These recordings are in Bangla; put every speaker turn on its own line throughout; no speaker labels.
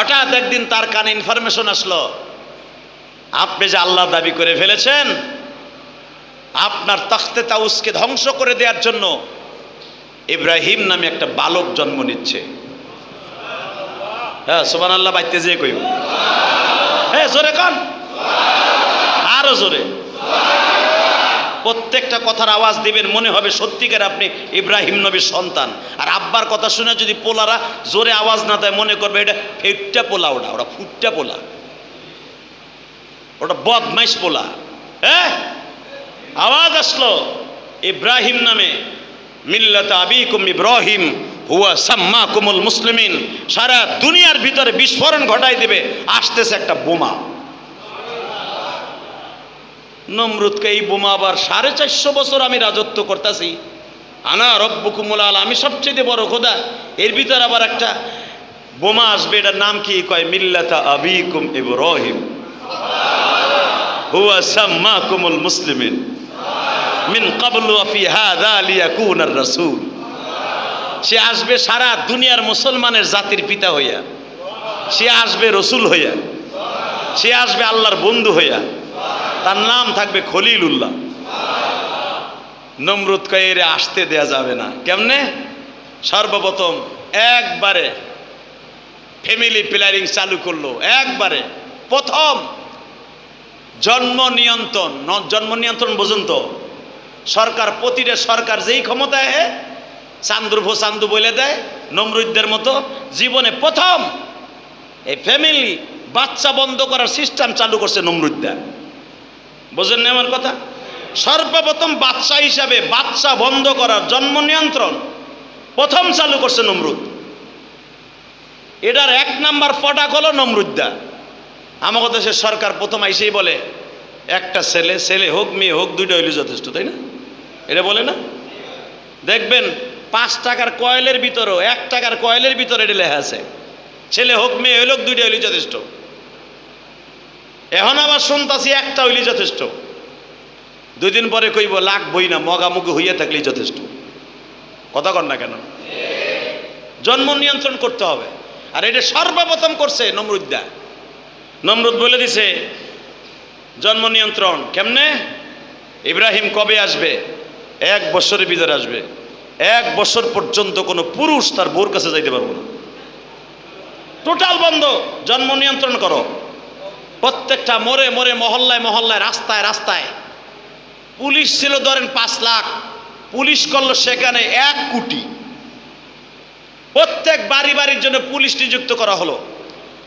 হঠাৎ একদিন তার কানে ইনফরমেশন আসলো। আপনি যে আল্লাহ দাবি করে ফেলেছেন, আপনার তখতে তাউসকে ধ্বংস করে দেওয়ার জন্য ইব্রাহিম নামে একটা বালক জন্ম নিচ্ছে। হ্যাঁ সোমান আল্লাহ বাইতে যেয়ে কইব। হ্যাঁ জোরে কন। আরও জোরে। প্রত্যেকটা কথার আওয়াজ দিবেন, মনে হবে সত্যিকার আপনি ইব্রাহিম নবীর সন্তান। আর আব্বার কথা শুনে যদি পোলারা জোরে আওয়াজ না দেয়, মনে করবে এটা ফেটটা পোলা ওটা ওটা ফুটটা পোলা। ওটা বদমাইশ পোলা। হ্যাঁ আওয়াজ আসলো, ইব্রাহিম নামে, মিল্লাত আবিকুম ইব্রাহিম, হুয়া সাম্মা কুমুল মুসলিমিন। সারা দুনিয়ার ভিতরে বিস্ফোরণ ঘটাই দেবে, আসতেছে একটা বোমা। নমরুদকে এই বোমা আবার সাড়ে চারশো বছর আমি রাজত্ব করতেছি। আনা রব্বুকুমুল আল, আমি সবচেয়ে বড় খোদা। এর ভিতর আবার একটা বোমা আসবে, এটার নাম কি? কয়, মিল্লাতা আবিকুম ইব্রাহিম। হুয়া সাম্মাকুমুল মুসলিমিন। মিন কাবলু ফি হাযা লিয়াকুনার রাসূল। সে আসবে সারা দুনিয়ার মুসলমানের জাতির পিতা হইয়া। সে আসবে রসুল হইয়া। সে আসবে আল্লাহর বন্ধু হইয়া। তার নাম থাকবে খলিলুল্লাহ। নমরুদ কয়েরে আসতে দেয়া যাবে না। কেমনে? সর্বপ্রথম একবারে ফ্যামিলি প্ল্যানিং চালু করল। একবারে। প্রথম জন্ম নিয়ন্ত্রণ জন্ম নিয়ন্ত্রণ বোঝুন তো সরকার, প্রতিটা সরকার যেই ক্ষমতায় হে চান্দুর ভো চান্দু বলে দেয়, নমরুদদের মতো জীবনে প্রথম এই ফ্যামিলি বাচ্চা বন্ধ করার সিস্টেম চালু করছে নমরুদ্দা বোঝেন আমার কথা? সর্বপ্রথম বাচ্চা হিসাবে বাচ্চা বন্ধ করার জন্ম নিয়ন্ত্রণ প্রথম চালু করছে নমরুদ। এটার এক নাম্বার ফটাক হলো নমরুদ্দা। আমাকে দেশের সরকার প্রথম আইসেই বলে, একটা ছেলে ছেলে হোক, মেয়ে হোক, দুইটা হইলে যথেষ্ট, তাই না? এটা বলে না? দেখবেন, পাঁচ টাকার কয়েলের ভিতরেও, এক টাকার কয়েলের ভিতরে এটা লেখা আছে। ছেলে হোক, মেয়ে হইল দুইটা হইলে যথেষ্ট। এখন আবার শুনতাছি একটা হইলে যথেষ্ট। দুই দিন পরে কইব লাখ বই না মগামুখি হইয়া থাকলেই যথেষ্ট। কথা কর না কেন? জন্ম নিয়ন্ত্রণ করতে হবে। আর এটা সর্বপ্রথম করছে নমরুদ্দা। নমরুদ বলে দিছে, জন্ম নিয়ন্ত্রণ কেমনে? ইব্রাহিম কবে আসবে? এক বছরের ভিতরে আসবে। এক বছর পর্যন্ত কোনো পুরুষ তার বোর কাছে যাইতে পারব না। টোটাল বন্ধ, জন্ম নিয়ন্ত্রণ করো। প্রত্যেকটা মোড়ে মোড়ে, মহল্লায় মহল্লায়, রাস্তায় রাস্তায়। পুলিশ ছিল ধরেন পাঁচ লাখ। পুলিশ করল সেখানে এক কোটি। প্রত্যেক বাড়ি বাড়ির জন্য পুলিশ নিযুক্ত করা হলো।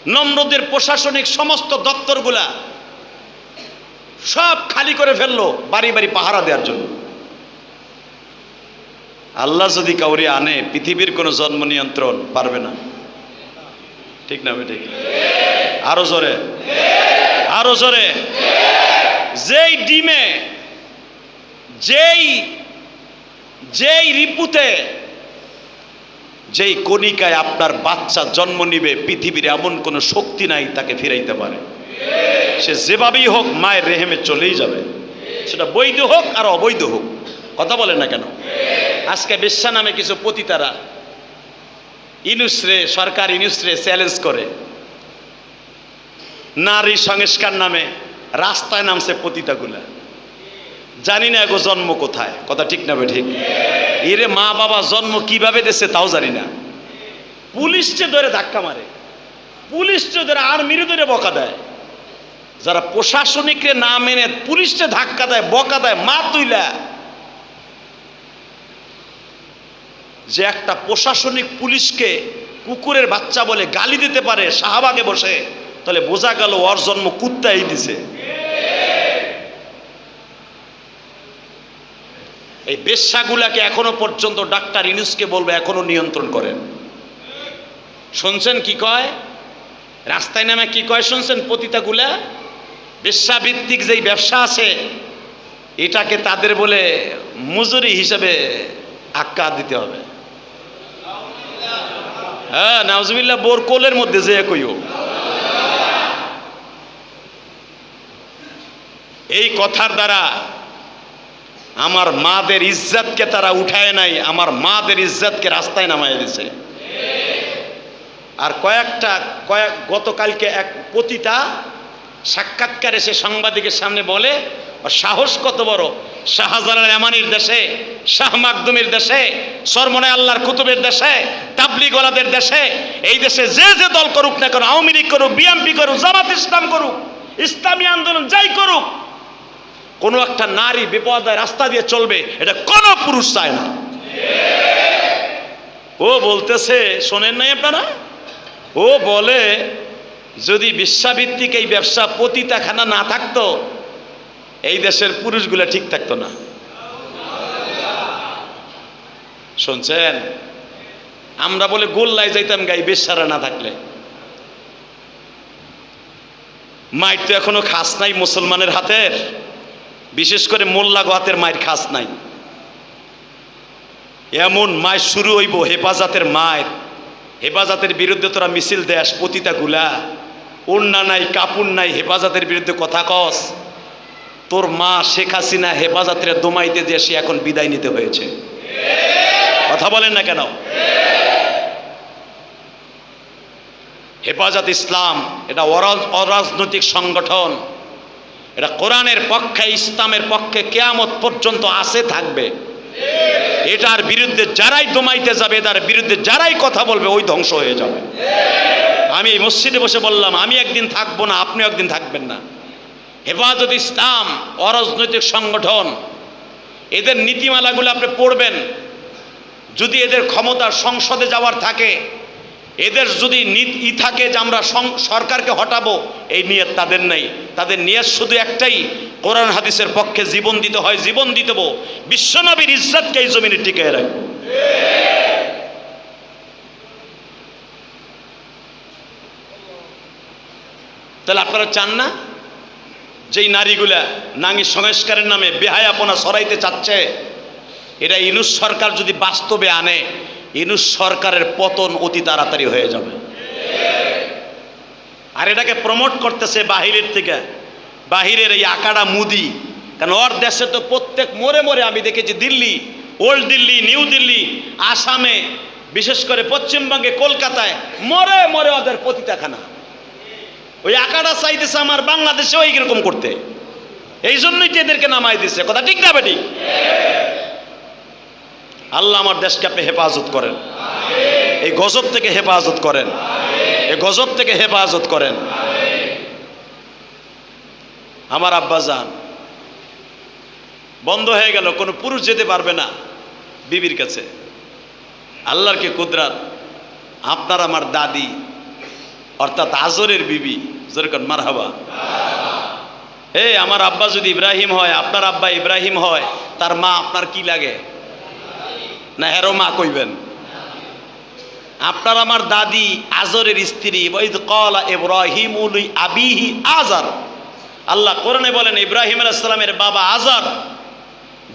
নম্রদের প্রশাসনিক সমস্ত দপ্তরগুলা সব খালি করে ফেলল বাড়ি বাড়ি পাহারা দেওয়ার জন্য। আল্লাহ যদি কাউরি আনে, পৃথিবীর কোনো জন্ম নিয়ন্ত্রণ পারবে না। ঠিক না ঠিক আরও জোরে। আরও জোরে। যেই ডিমে, যেই যেই রিপুতে, যেই কণিকায় আপনার বাচ্চা জন্ম নিবে, পৃথিবীর এমন কোনো শক্তি নাই তাকে ফিরাইতে পারে। সে যেভাবেই হোক মায়ের রেহেমে চলেই যাবে। সেটা বৈধ হোক আর অবৈধ হোক, কথা বলে না কেন? আজকে বিশ্বা নামে কিছু পতিতারা ইনুসরে, সরকার ইনুসরে চ্যালেঞ্জ করে। নারী সংস্কার নামে রাস্তায় নামছে পতিতাগুলা। জানি না এগো জন্ম কোথায়, কথা ঠিক না ঠিক এরে মা বাবা জন্ম কীভাবে দেশে তাও জানি না। পুলিশকে ধরে ধাক্কা মারে, পুলিশ পুলিশকে ধরে আর্মিরে ধরে বকা দেয়। যারা প্রশাসনিকরে না মেনে পুলিশকে ধাক্কা দেয়, বকা দেয়, মা তুইলা। যে একটা প্রশাসনিক পুলিশকে কুকুরের বাচ্চা বলে গালি দিতে পারে, শাহবাগে বসে। তাহলে বোঝা গেল ওর জন্ম কুত্তাই দিছে। এই বেশ্যাগুলাকে এখনও পর্যন্ত ডাক্তার ইনুসকে বলবে, এখনও নিয়ন্ত্রণ করেন। শুনছেন কি কয়? রাস্তায় নামে কি কয় শুনছেন পতিতাগুলা? বেশ্যাভিত্তিক যেই ব্যবসা আছে, এটাকে তাদের বলে মজুরি হিসেবে আক্কা দিতে হবে। হ্যাঁ নাউজুবিল্লাহ বোর কোলের মধ্যে যে কইও এই কথার দ্বারা আমার মাদের ইজ্জতকে তারা উঠায় নাই, আমার মাদের ইজ্জতকে রাস্তায় নামায় দিছে। আর কয়েকটা, কয়েক, গতকালকে এক পতিতা সাক্ষাৎকারে সে সাংবাদিকের সামনে বলে সাহস কত বড়, শাহজালাল এমানির দেশে, শাহ মাকদুমের দেশে, সরমনে আল্লাহর কুতুবের দেশে, তাবলিগলাদের দেশে, এই দেশে যে যে দল করুক না কেন, আওয়ামী লীগ করুক বিএমপি করুক, জামাত ইসলাম করুক, ইসলামী আন্দোলন যাই করুক কোনো একটা নারী বিপদায় রাস্তা দিয়ে চলবে, এটা কোনো পুরুষ চায় না। ও বলতেছে, শোনেন নাই আপনারা? ও বলে, যদি বিশ্বাভিত্তিক এই ব্যবসা পতিতাখানা না থাকতো, এই দেশের পুরুষগুলা ঠিক থাকতো না। শুনছেন? আমরা বলে গোল্লায় যাইতাম গাই বেশারা না থাকলে। মায়ের তো এখনও খাস নাই মুসলমানের হাতের। বিশেষ করে মোল্লা গোয়াতের মায়ের খাস নাই। এমন মায়ের শুরু হইব হেফাজতের মায়ের। হেফাজতের বিরুদ্ধে তোরা মিছিল দেশ পতিতা গুলা। ওন্না নাই কাপুর নাই, হেফাজতের বিরুদ্ধে কথা কস। তোর মা শেখ হাসিনা হেফাজতের দোমাইতে যে সে এখন বিদায় নিতে হয়েছে। কথা বলেন না কেন? হেফাজত ইসলাম, এটা অরাজ- অরাজনৈতিক সংগঠন। এটা কোরআনের পক্ষে, ইসলামের পক্ষে কেয়ামত পর্যন্ত আসে থাকবে। এটার বিরুদ্ধে যারাই দমাইতে যাবে তার বিরুদ্ধে যারাই কথা বলবে, ওই ধ্বংস হয়ে যাবে। আমি এই মসজিদে বসে বললাম, আমি একদিন থাকব না আপনি একদিন থাকবেন না। হেফাজত ইসলাম, অরাজনৈতিক সংগঠন, এদের নীতিমালাগুলো আপনি পড়বেন। যদি এদের ক্ষমতা সংসদে যাওয়ার থাকে এদের যদি ই থাকে যে আমরা সরকারকে হটাবো, এই নিয়ত তাদের নেই। তাদের নিয়ত শুধু একটাই, কোরআন হাদিসের পক্ষে জীবন দিতে হয়, জীবন দিতে। বিশ্বনবীর ইজ্জতকে এই জমিনে টিকে রাখব। তাহলে আপনারা চান না? যেই নারীগুলা নাঙ্গি সংস্কারের নামে বেহায়াপনা সরাইতে চাচ্ছে এটা ইনুস সরকার যদি বাস্তবে আনে ইনুস সরকারের পতন অতি তাড়াতাড়ি হয়ে যাবে। আর এটাকে প্রমোট করতেছে বাহিরের থেকে। বাহিরের এই আকাড়া মুদি। কারণ ওর দেশে তো প্রত্যেক মোড়ে মোড়ে আমি দেখেছি দিল্লি, ওল্ড দিল্লি, নিউ দিল্লি, আসামে, বিশেষ করে পশ্চিমবঙ্গে, কলকাতায় মরে মরে ওদের পতিতাখানা। ওই আকাড়া চাইতেছে আমার বাংলাদেশেও ওই রকম করতে। এই জন্যই তো এদেরকে নামাই দিছে। কথা ঠিক না বেটি? আল্লাহ আমার দেশকে আপনি হেফাজত করেন। এই গজব থেকে হেফাজত করেন। এই গজব থেকে হেফাজত করেন। আমার আব্বা যান। বন্ধ হয়ে গেল, কোনো পুরুষ যেতে পারবে না বিবির কাছে। আল্লাহর কি কুদরাত? আপনার আমার দাদি, অর্থাৎ আজরের বিবি। যেরকম মার হাবা হে আমার আব্বা যদি ইব্রাহিম হয়, আপনার আব্বা ইব্রাহিম হয়, তার মা আপনার কি লাগে? না হেরো মা কইবেন। আপনার আমার দাদি আজরের স্ত্রী ওইদ কলা ইব্রাহিম আবিহি আজার। আল্লাহ কোরআনে বলেন, ইব্রাহিম আলাইসালামের বাবা আজার।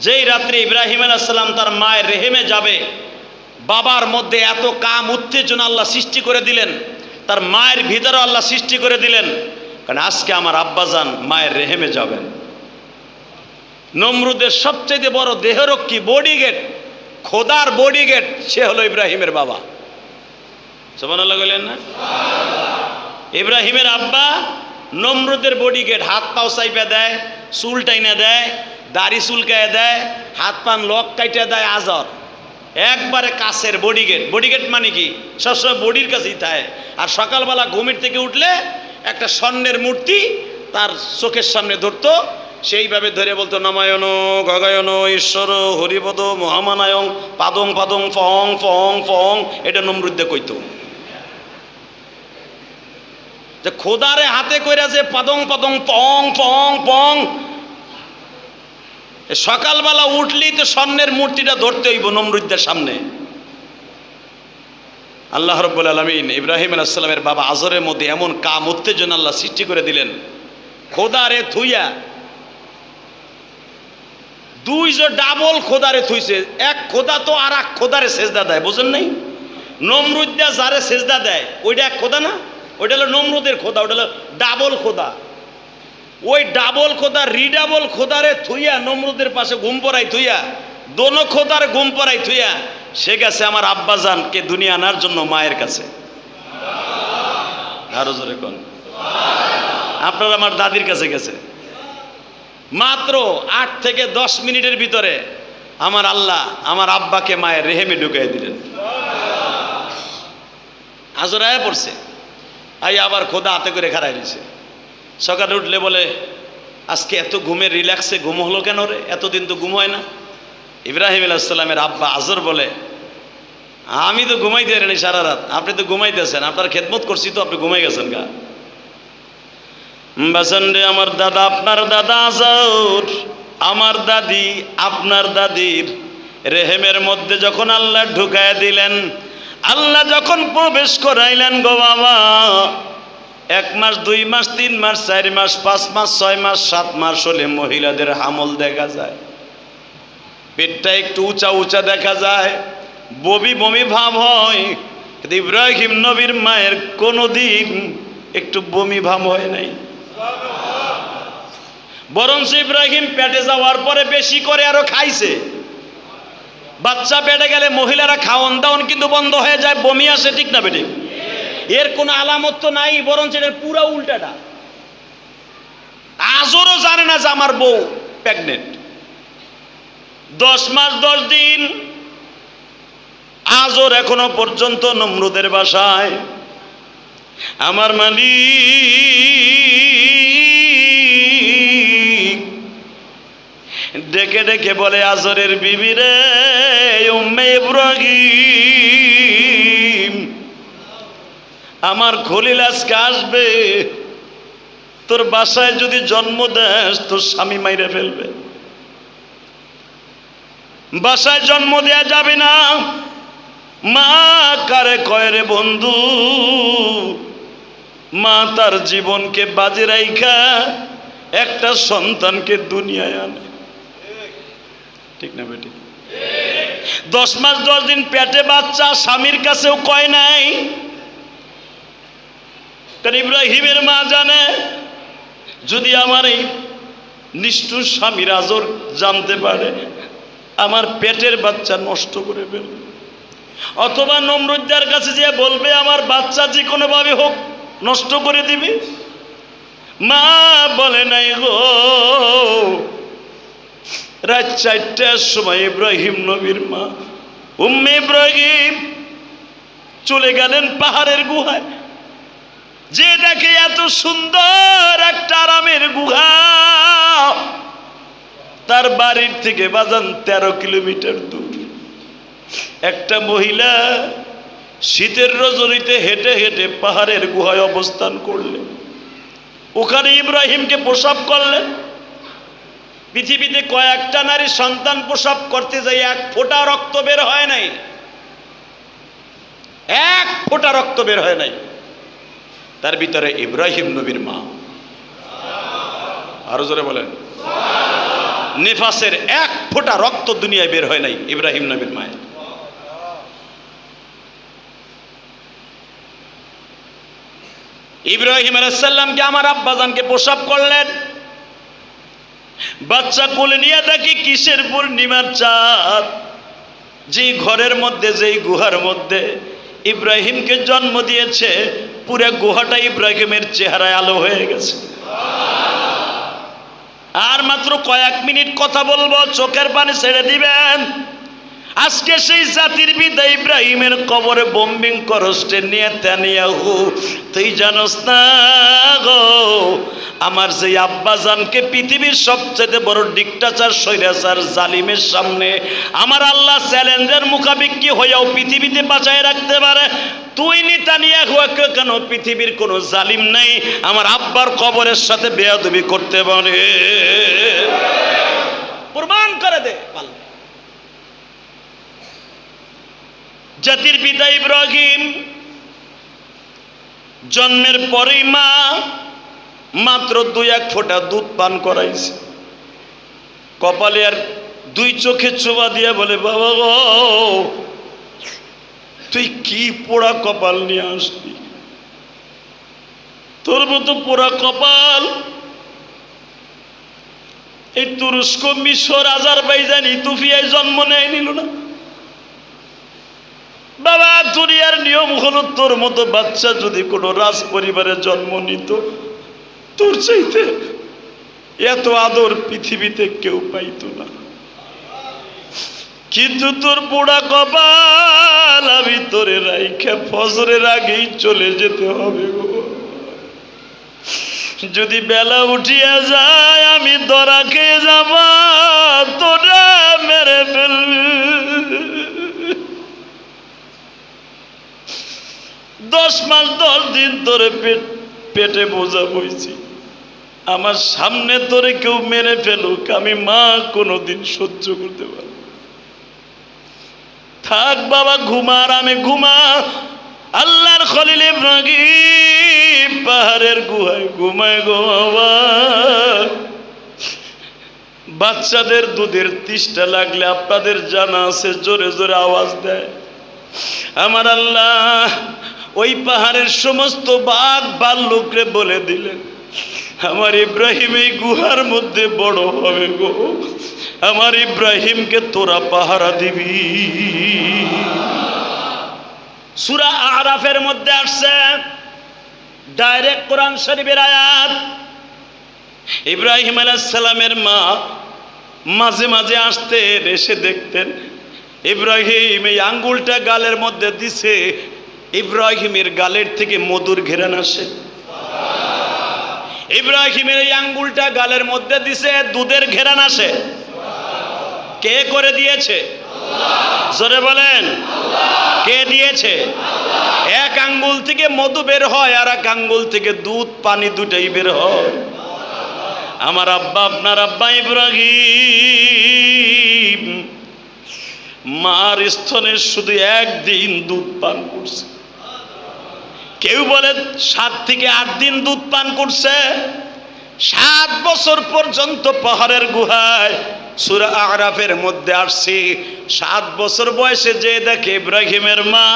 যেই রাত্রে ইব্রাহিম আলাইসাল্লাম তার মায়ের রেহেমে যাবে, বাবার মধ্যে এত কাম উত্তেজনা আল্লাহ সৃষ্টি করে দিলেন। তার মায়ের ভিতরে আল্লাহ সৃষ্টি করে দিলেন। কারণ আজকে আমার আব্বাজান মায়ের রেহেমে যাবেন। নমরুদের সবচেয়ে বড় দেহরক্ষী বডিগেট খোদার বডিগেট, সে হলো ইব্রাহিমের বাবা। সমান আল্লাহ বললেন না? ইব্রাহিমের আব্বা নমরুদের বডিগেট, হাত পাও চাইপা দেয়, চুল টাইনা দেয়, দাড়ি চুলকায় দেয়, হাত পান লক কাইটা দেয়, আজর। একবারে কাছের বডিগেট। বডিগেট মানে কি? সবসময় বডির কাছেই থাকে। আর সকালবেলা ঘুমের থেকে উঠলে একটা স্বর্ণের মূর্তি তার চোখের সামনে ধরতো সেইভাবে ধরে বলতো নমায়ন গগায়ন ঈশ্বর, হরিপদ, মহামানায়ং, পাদং পাদং, ফং ফং ফং, এটা নমরুদ্দে কইতো। যে খোদারে হাতে কইরা যে পাদং পাদং পং পং পং সকালবেলা উঠলেই তো স্বর্ণের মূর্তিটা ধরতে হইব নমরুদ্দের সামনে। আল্লাহ রব্বুল আলমিন ইব্রাহিম আলাইসাল্লামের বাবা আজরের মধ্যে এমন কাম, উত্তেজনা আল্লাহ সৃষ্টি করে দিলেন। খোদারে থুইয়া দুই যে ডাবল খোদারে থুইছে, এক খোদা তো আর এক খোদারে সেজদা দেয়, বুঝেন নাই? নমরুদ্দা যারে সেজদা দেয়, ওইটা এক খোদা না? ওইটা হলো নমরুদের খোদা, ওইটা হলো ডাবল খোদা। ওই ডাবল খোদা, রিডাবল খোদারে থুইয়া নমরুদের পাশে ঘুম পড়াই থুইয়া, দোনো খোদার ঘুম পড়াই থুইয়া, সে গেছে আমার আব্বাজানকে দুনিয়া আনার জন্য মায়ের কাছে। আরও জোরে কন। আপনার আমার দাদির কাছে গেছে। মাত্র আট থেকে দশ মিনিটের ভিতরে আমার আল্লাহ আমার আব্বাকে মায়ের রেহেমে ঢুকাই দিলেন। আজরায় পড়ছে। আই আবার খোদা হাতে করে খারাই দিছে। সকালে উঠলে বলে, আজকে এত ঘুমে রিল্যাক্সে ঘুম হলো কেন রে? এতদিন তো ঘুম হয় না। ইব্রাহিম আলাইসাল্লামের আব্বা আজর বলে, আমি তো ঘুমাইতে পারিনি সারা রাত। আপনি তো ঘুমাইতেছেন, আপনার খেদমত করছি তো, আপনি ঘুমাই গেছেন গা। বাসন রে, আমার দাদা, আপনার দাদা আজর আমার দাদি, আপনার দাদির রেহেমের মধ্যে যখন আল্লাহ ঢুকায় দিলেন, আল্লাহ যখন প্রবেশ করাইলেন গো বাবা, এক মাস, দুই মাস, তিন মাস, চার মাস, পাঁচ মাস, ছয় মাস, সাত মাস হলে মহিলাদের হামল দেখা যায়। পেটটা একটু উঁচা উঁচা দেখা যায়। বমি বমি ভাব হয়। ইব্রাহিম নবীর মায়ের কোনো দিন একটু বমি ভাব হয় নাই। বরঞ্চ ইব্রাহিম পেটে যাওয়ার পরে বেশি করে আরও খাইছে। বাচ্চা পেটে গেলে মহিলারা খাওয়ন দাওন কিন্তু বন্ধ হয়ে যায়, বমি আসে, ঠিক না বেটে? এর কোনো আলামত তো নাই, বরঞ্চ এর পুরা উল্টাটা। আজরও জানে না যে আমার বউ প্রেগনেন্ট দশ মাস, দশ দিন আজর এখনও পর্যন্ত নমরুদের বাসায়। আমার মালিক ডেকে ডেকে বলে, আজরের বিবিরে উম্মে ইব্রাহিম, আমার খলিল আজকে আসবে। তোর বাসায় যদি জন্ম দেস, তোর স্বামী মাইরে ফেলবে। বাসায় জন্ম দেয়া যাবে না। মা কারে কয় রে বন্ধু, মা তার জীবনকে বাজে রাইখা, একটা সন্তানকে দুনিয়ায় আনে। ঠিক না বেটি। দশ মাস, দশ দিন পেটে বাচ্চা, স্বামীর কাছেও কয় নাই। ইব্রাহিমের মা জানে, যদি আমার এই নিষ্ঠুর স্বামী আজর জানতে পারে, আমার পেটের বাচ্চা নষ্ট করে ফেলবে। অথবা নমরুদ্দার কাছে যে বলবে, আমার বাচ্চা যে কোনোভাবে হোক, নষ্ট করে দিবে? মা বলে, নাই গো। রাত চারটার সময় ইব্রাহিম নবীর মা, উম্মে ইব্রাহিম চলে গেলেন পাহাড়ের গুহায়। যে দেখে এত সুন্দর একটা আরামের গুহা। তার বাড়ির থেকে বাজান তেরো কিলোমিটার দূর। একটা মহিলা শীতের রজনীতে হেঁটে হেঁটে পাহাড়ের গুহায় অবস্থান করলেন। ওখানে ইব্রাহিমকে প্রসাব করলেন। পৃথিবীতে কয়েকটা নারী সন্তান প্রসব করতে যাই এক ফোঁটা রক্ত বের হয় নাই। এক ফোঁটা রক্ত বের হয় নাই। তার ভিতরে ইব্রাহিম নবীর মা। আরও জোরে বলেন। নেফাসের এক ফোঁটা রক্ত দুনিয়ায় বের হয় নাই ইব্রাহিম নবীর মায়ের। ইব্রাহিম আলাইসাল্লামকে আমার আব্বাজানকে প্রসাব করলেন। বাচ্চা কোলে নিয়ে দেখি কিসের পূর্ণিমার চাঁদ যেই ঘরের মধ্যে, যেই গুহার মধ্যে ইব্রাহিমকে জন্ম দিয়েছে, পুরো গুহাটা ইব্রাহিমের চেহারায় আলো হয়ে গেছে। আর মাত্র কয়েক মিনিট কথা বলব, চোখের পানি ছেড়ে দিবেন। আজকে সেই জাতির পিতা ইব্রাহিমের কবরে বোম্বিং করস্টে নিয়ে তানিয়াহু, তুই জানোস না গো, আমার সেই আব্বাজানকে পৃথিবীর সবচেয়ে বড় ডিকটাচার সৈরাচার জালিমের সামনে আমার আল্লাহ চ্যালেঞ্জের মুখাবিক্ষি হয়েও পৃথিবীতে বাঁচায় রাখতে পারে। তুই নিতানিয়াহু কেন পৃথিবীর কোনো জালিম নাই? আমার আব্বার কবরের সাথে বেয়াদবি করতে পারে। প্রমাণ করে দে পাল্লা জাতির পিতা ইব্রাহিম, জন্মের পরেই মা, মাত্র দুই এক ফোঁটা দুধ পান করাইছে। কপালে আর দুই চোখে চোবা দিয়ে বলে, বাবা গো, তুই কি পোড়া কপাল নিয়ে আসবি তোর মতো পোড়া কপাল, এই তুরস্ক মিশর, আজারবাইজান, ইতুফিয়ায় জন্ম নেয় নিল না বাবা, দুনিয়ার নিয়ম হলো তোর মতো বাচ্চা যদি কোনো রাজ পরিবারে জন্ম নিত, তোর চাইতে এত আদর পৃথিবীতে কেউ পাইতো না। কিন্তু তোর বুড়া কপাল আমি তোরে রাইখা ফজরের আগেই চলে যেতে হবে গো। যদি বেলা উঠিয়া যায়, আমি দরা খেয়ে যাব, তোরা মেরে ফেলবি। দশ মাস, দশ দিন ধরে পেট বোঝা বইছি। আমার সামনে তোরে কেউ মেরে ফেলুক, আমি মা কোনোদিন সহ্য করতে পারব। থাক বাবা ঘুমার আমি ঘুমা। আল্লাহর খলিল ইব্রাহিম পাহাড়ের গুহায় ঘুমায় গো বাচ্চাদের দুধের তিষ্টা লাগলে আপনাদের জানা আছে, জোরে জোরে আওয়াজ দেয়। আমার আল্লাহ ওই পাহাড়ের সমস্ত বাঘ বাল্যকরে বলে দিলেন, আমার ইব্রাহিম এই গুহার মধ্যে বড় হবে গো। আমার ইব্রাহিমকে তোরা পাহারা দিবি। সুরা আরাফের মধ্যে আসছে ডাইরেক্ট কোরআন শরীফের আয়াত। ইব্রাহিম আলাইসালামের মা মাঝে মাঝে আসতেন, এসে দেখতেন, ইব্রাহিম, এই আঙ্গুলটা গালের মধ্যে দিছে ইব্রাহিমের গালের থেকে মধুর ঘেরান আসে। ইব্রাহিমের এই আঙ্গুলটা গালের মধ্যে দিছে, দুধের ঘেরান আসে। কে করে দিয়েছে? জোরে বলেন। কে দিয়েছে? এক আঙ্গুল থেকে মধু বের হয়, আর এক আঙ্গুল থেকে দুধ, পানি দুটাই বের হয়। আমার আব্বা, আপনার আব্বা ইব্রাহিম, মার স্তনে শুধু একদিন দুধ পান করছে। কেউ বলে সাত থেকে আট দিন দুধ পান করছে। সাত বছর পর্যন্ত পাহাড়ের গুহায় সুরা আরাফের মধ্যে আসছি। সাত বছর বয়সে যে দেখে ইব্রাহিমের মা,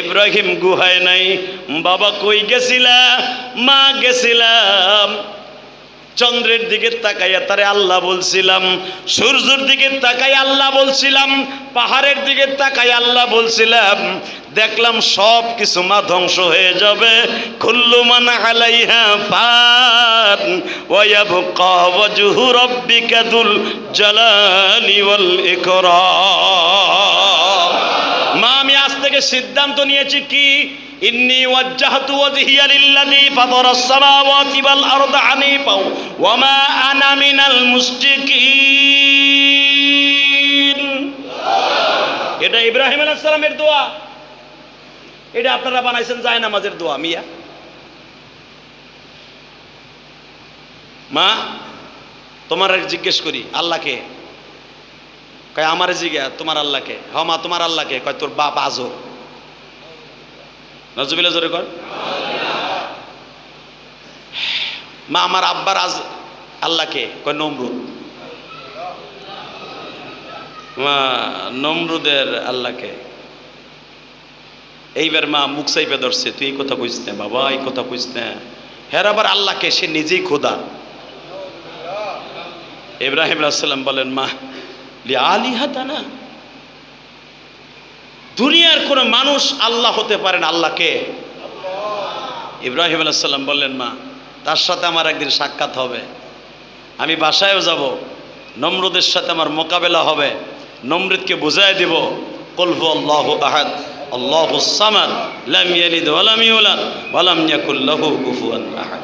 ইব্রাহিম গুহায় নাই। বাবা কই গেছিলাম মা গেছিলাম। চন্দ্রের দিকে তাকাইয়া তারে আল্লাহ বলছিলাম, সূর্যের দিকে তাকাই আল্লাহ বলছিলাম, পাহাড়ের দিকে তাকাই আল্লাহ বলছিলাম, দেখলাম সব কিছু মা ধ্বংস হয়ে যাবে। কুল্লু মান আলাইহা ওয়া ইয়াবকা ওয়াজহু রাব্বিকা দুল জালালি ওয়াল ইকরাম। আজ থেকে সিদ্ধান্ত নিয়েছি কি? এটা ইব্রাহিম আলাইহিস দোয়া। এটা আপনারা বানাইছেন যায় নামাজের দোয়া, মিয়া। মা, তোমার জিজ্ঞেস করি, আল্লাহকে কয়, আমার জিজ্ঞা তোমার আল্লাহকে? হ মা, তোমার আল্লাহকে। কয়, তোর বাপ আজর নজবিল্লা জোরে কর। মা, আমার আব্বার আজ আল্লাহকে? কয়, নমরুদ। নমরুদের আল্লাহকে? এইবার মা, মুখ সাইপে ধরছে। তুই এই কথা না, বাবা, এই কথা না। হের আবার আল্লাহকে? সে নিজেই খোদা। ইব্রাহিম আলাইসাল্লাম বলেন, মা লি আলিহাতা না দুনিয়ার কোনো মানুষ আল্লাহ হতে পারেন আল্লাহকে ইব্রাহিম আলাইসাল্লাম বললেন মা তার সাথে আমার একদিন সাক্ষাৎ হবে। আমি বাসায়ও যাব নম্রদের সাথে আমার মোকাবেলা হবে নমরুদকে বুঝাই দিব কলফু আল্লাহ আহাদ আল্লাহ সামাদ লাম ইয়ালিদ ওয়ালাম ইউলাদ ওয়ালাম কুফুয়ান আহাদ।